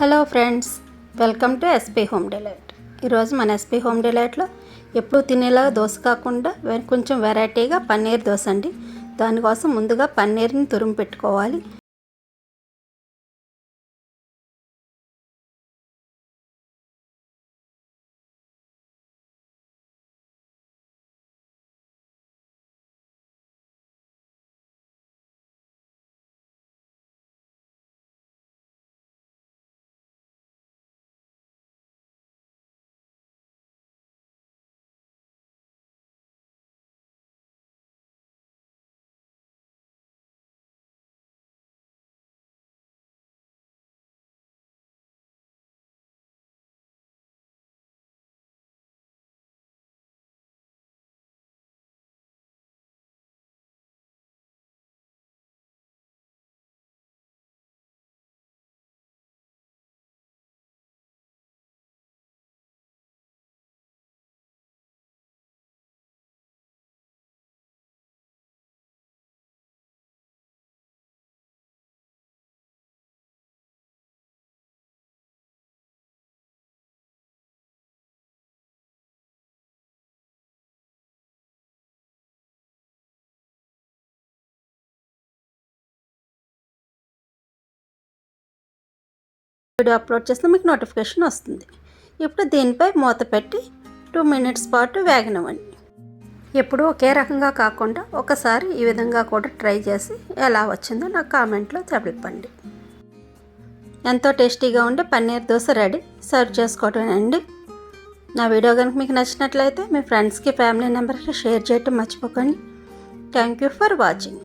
Hello friends welcome to SP home delight ఈరోజు మన SP home డిలైట్లో ఎప్పుడు తినేలాగా దోశ కాకుండా కొంచెం వెరైటీగా పన్నీర్ దోశ అండి. దానికోసం ముందుగా పన్నీర్ని తురుము పెట్టుకోవాలి. వీడియో అప్లోడ్ చేస్తే మీకు నోటిఫికేషన్ వస్తుంది. ఇప్పుడు దీనిపై మూత పెట్టి టూ మినిట్స్ పాటు వేగనివ్వండి. ఎప్పుడు ఒకే రకంగా కాకుండా ఒకసారి ఈ విధంగా కూడా ట్రై చేసి ఎలా వచ్చిందో నాకు కామెంట్లో తెలపండి. ఎంతో టేస్టీగా ఉండే పన్నీర్ దోశ రెడీ. సర్వ్ చేసుకోవటమేనండి. నా వీడియో కనుక మీకు నచ్చినట్లయితే మీ ఫ్రెండ్స్కి ఫ్యామిలీ మెంబర్స్కి షేర్ చేయటం మర్చిపోకండి. Thank you for watching.